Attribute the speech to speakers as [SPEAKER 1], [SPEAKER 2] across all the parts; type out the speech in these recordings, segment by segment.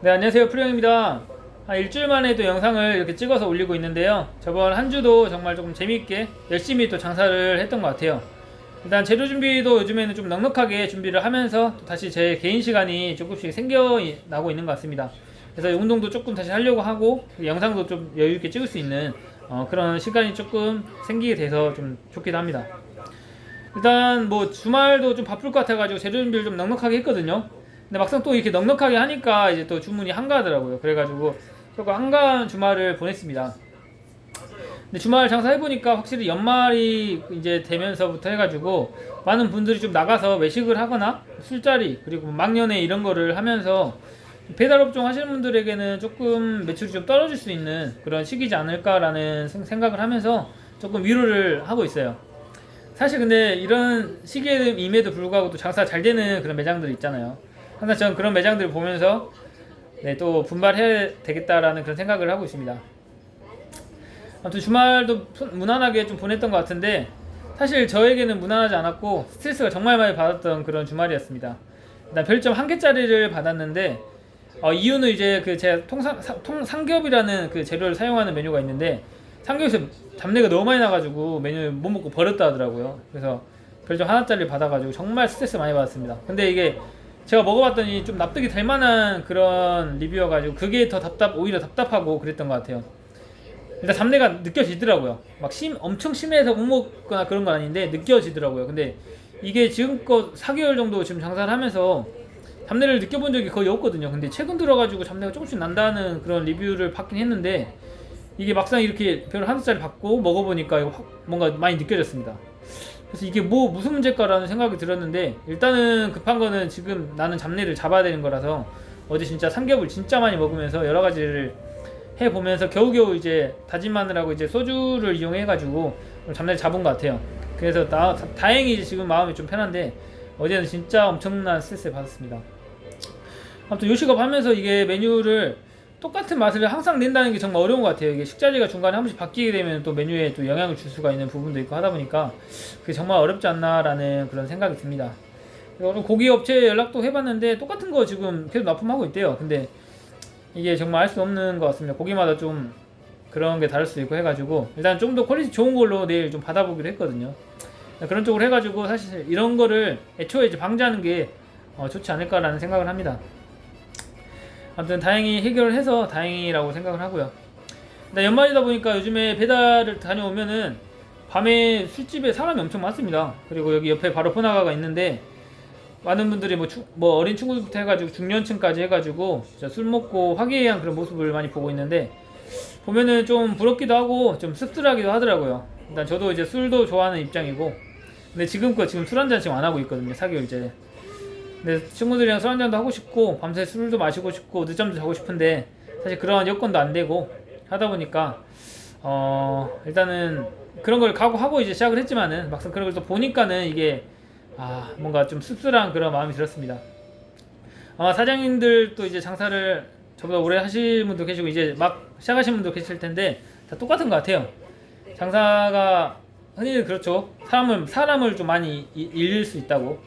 [SPEAKER 1] 네, 안녕하세요. 프리형입니다. 한 일주일 만에 또 영상을 이렇게 찍어서 올리고 있는데요. 저번 한 주도 정말 조금 재미있게 열심히 또 장사를 했던 것 같아요. 일단 재료 준비도 요즘에는 좀 넉넉하게 준비를 하면서 또 다시 제 개인 시간이 조금씩 생겨나고 있는 것 같습니다. 그래서 운동도 조금 다시 하려고 하고 영상도 좀 여유 있게 찍을 수 있는 어, 그런 시간이 조금 생기게 돼서 좀 좋기도 합니다. 일단 뭐 주말도 좀 바쁠 것 같아가지고 재료 준비를 좀 넉넉하게 했거든요. 근데 막상 또 이렇게 넉넉하게 하니까 이제 또 주문이 한가하더라고요. 그래가지고 조금 한가한 주말을 보냈습니다. 근데 주말 장사 해보니까 확실히 연말이 이제 되면서부터 해가지고 많은 분들이 좀 나가서 외식을 하거나 술자리 그리고 막년회 이런 거를 하면서 배달업종 하시는 분들에게는 조금 매출이 좀 떨어질 수 있는 그런 시기지 않을까라는 생- 생각을 하면서 조금 위로를 하고 있어요. 사실 근데 이런 시기임에도 불구하고 또 장사 잘 되는 그런 매장들 있잖아요. 항상 저는 그런 매장들을 보면서 네, 또 분발해야 되겠다라는 그런 생각을 하고 있습니다. 아무튼 주말도 손- 무난하게 좀 보냈던 것 같은데 사실 저에게는 무난하지 않았고 스트레스가 정말 많이 받았던 그런 주말이었습니다. 일단 별점 한 개짜리를 받았는데 어, 이유는 이제 그 제가 통상 사- 통 삼겹이라는 그 재료를 사용하는 메뉴가 있는데 삼겹에서 잡내가 너무 많이 나가지고 메뉴 못 먹고 버렸다 하더라고요. 그래서 별점 하나짜리 받아가지고 정말 스트레스 많이 받았습니다. 근데 이게 제가 먹어봤더니 좀 납득이 될 만한 그런 리뷰여가지고 그게 더 답답 오히려 답답하고 그랬던 것 같아요. 일단 잡내가 느껴지더라고요. 막 심, 엄청 심해서 못 먹거나 그런 건 아닌데 느껴지더라고요. 근데 이게 지금껏 4개월 정도 지금 장사를 하면서 잡내를 느껴본 적이 거의 없거든요. 근데 최근 들어가지고 잡내가 조금씩 난다는 그런 리뷰를 받긴 했는데 이게 막상 이렇게 별 하나짜리 받고 먹어보니까 이거 확 뭔가 많이 느껴졌습니다. 그래서 이게 뭐 무슨 문제일까라는 생각이 들었는데 일단은 급한 거는 지금 나는 잡내를 잡아야 되는 거라서 어제 진짜 삼겹을 진짜 많이 먹으면서 여러 가지를 해 보면서 겨우겨우 이제 다진 마늘하고 이제 소주를 이용해 가지고 잡내를 잡은 것 같아요. 그래서 나, 다, 다행히 지금 마음이 좀 편한데 어제는 진짜 엄청난 스트레스를 받았습니다. 아무튼 요식업 하면서 이게 메뉴를 똑같은 맛을 항상 낸다는 게 정말 어려운 것 같아요. 이게 식자재가 중간에 한 번씩 바뀌게 되면 또 메뉴에 또 영향을 줄 수가 있는 부분도 있고 하다 보니까 그게 정말 어렵지 않나라는 그런 생각이 듭니다. 그리고 고기 업체에 연락도 해봤는데 똑같은 거 지금 계속 납품하고 있대요. 근데 이게 정말 알 수 없는 것 같습니다. 고기마다 좀 그런 게 다를 수 있고 해가지고 일단 좀 더 퀄리티 좋은 걸로 내일 좀 받아보기로 했거든요. 그런 쪽으로 해가지고 사실 이런 거를 애초에 이제 방지하는 게 어, 좋지 않을까라는 생각을 합니다. 아무튼 다행히 해결을 해서 다행이라고 생각을 하고요. 일단 연말이다 보니까 요즘에 배달을 다녀오면은 밤에 술집에 사람이 엄청 많습니다. 그리고 여기 옆에 바로 포나가가 있는데 많은 분들이 뭐, 주- 뭐 어린 친구부터 해가지고 중년층까지 해가지고 술 먹고 화기애애한 그런 모습을 많이 보고 있는데 보면은 좀 부럽기도 하고 좀 씁쓸하기도 하더라고요. 일단 저도 이제 술도 좋아하는 입장이고 근데 지금껏 지금 술 한잔 지금 안 하고 있거든요. 4개월째. 근데 친구들이랑 술 한잔도 하고 싶고 밤새 술도 마시고 싶고 늦잠도 자고 싶은데 사실 그런 여건도 안 되고 하다 보니까 어 일단은 그런 걸 각오하고 이제 시작을 했지만은 막상 그런 걸 또 보니까는 이게 아 뭔가 좀 씁쓸한 그런 마음이 들었습니다. 아마 사장님들도 이제 장사를 저보다 오래 하시는 분도 계시고 이제 막 시작하신 분도 계실 텐데 다 똑같은 것 같아요. 장사가 흔히 그렇죠. 사람을 사람을 좀 많이 이- 잃을 수 있다고.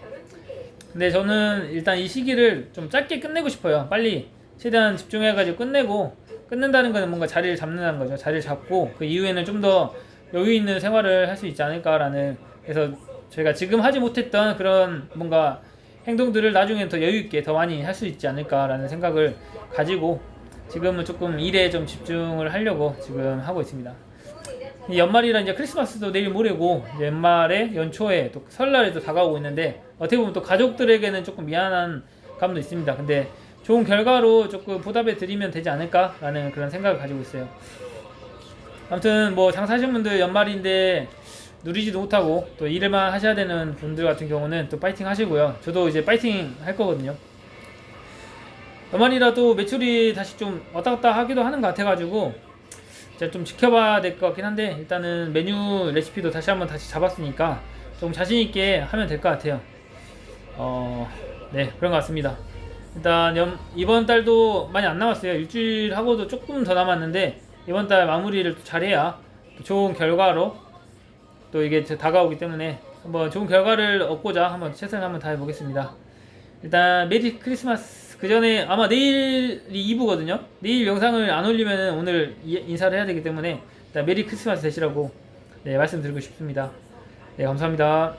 [SPEAKER 1] 근데 저는 일단 이 시기를 좀 짧게 끝내고 싶어요. 빨리 최대한 집중해가지고 끝내고 끝낸다는 거는 뭔가 자리를 잡는다는 거죠. 자리를 잡고 그 이후에는 좀 더 여유 있는 생활을 할 수 있지 않을까라는 그래서 저희가 지금 하지 못했던 그런 뭔가 행동들을 나중에 더 여유 있게 더 많이 할 수 있지 않을까라는 생각을 가지고 지금은 조금 일에 좀 집중을 하려고 지금 하고 있습니다. 이 연말이라 이제 크리스마스도 내일 모레고 연말에 연초에 또 설날에도 다가오고 있는데 어떻게 보면 또 가족들에게는 조금 미안한 감도 있습니다. 근데 좋은 결과로 조금 보답해 드리면 되지 않을까라는 그런 생각을 가지고 있어요. 아무튼 뭐 장사하시는 분들 연말인데 누리지도 못하고 또 일만 하셔야 되는 분들 같은 경우는 또 파이팅 하시고요. 저도 이제 파이팅 할 거거든요. 연말이라도 매출이 다시 좀 왔다 갔다 하기도 하는 것 같아가지고 제가 좀 지켜봐야 될 것 같긴 한데 일단은 메뉴 레시피도 다시 한번 다시 잡았으니까 좀 자신 있게 하면 될 것 같아요. 어, 네 그런 것 같습니다. 일단 연, 이번 달도 많이 안 남았어요. 일주일 하고도 조금 더 남았는데 이번 달 마무리를 또 잘해야 또 좋은 결과로 또 이게 저- 다가오기 때문에 한번 좋은 결과를 얻고자 한번 최선을 한번 다해 보겠습니다. 일단 메리 크리스마스 그 전에 아마 내일이 2부거든요. 내일 영상을 안 올리면 오늘 이- 인사를 해야 되기 때문에 일단 메리 크리스마스 되시라고 네, 말씀드리고 싶습니다. 네, 감사합니다.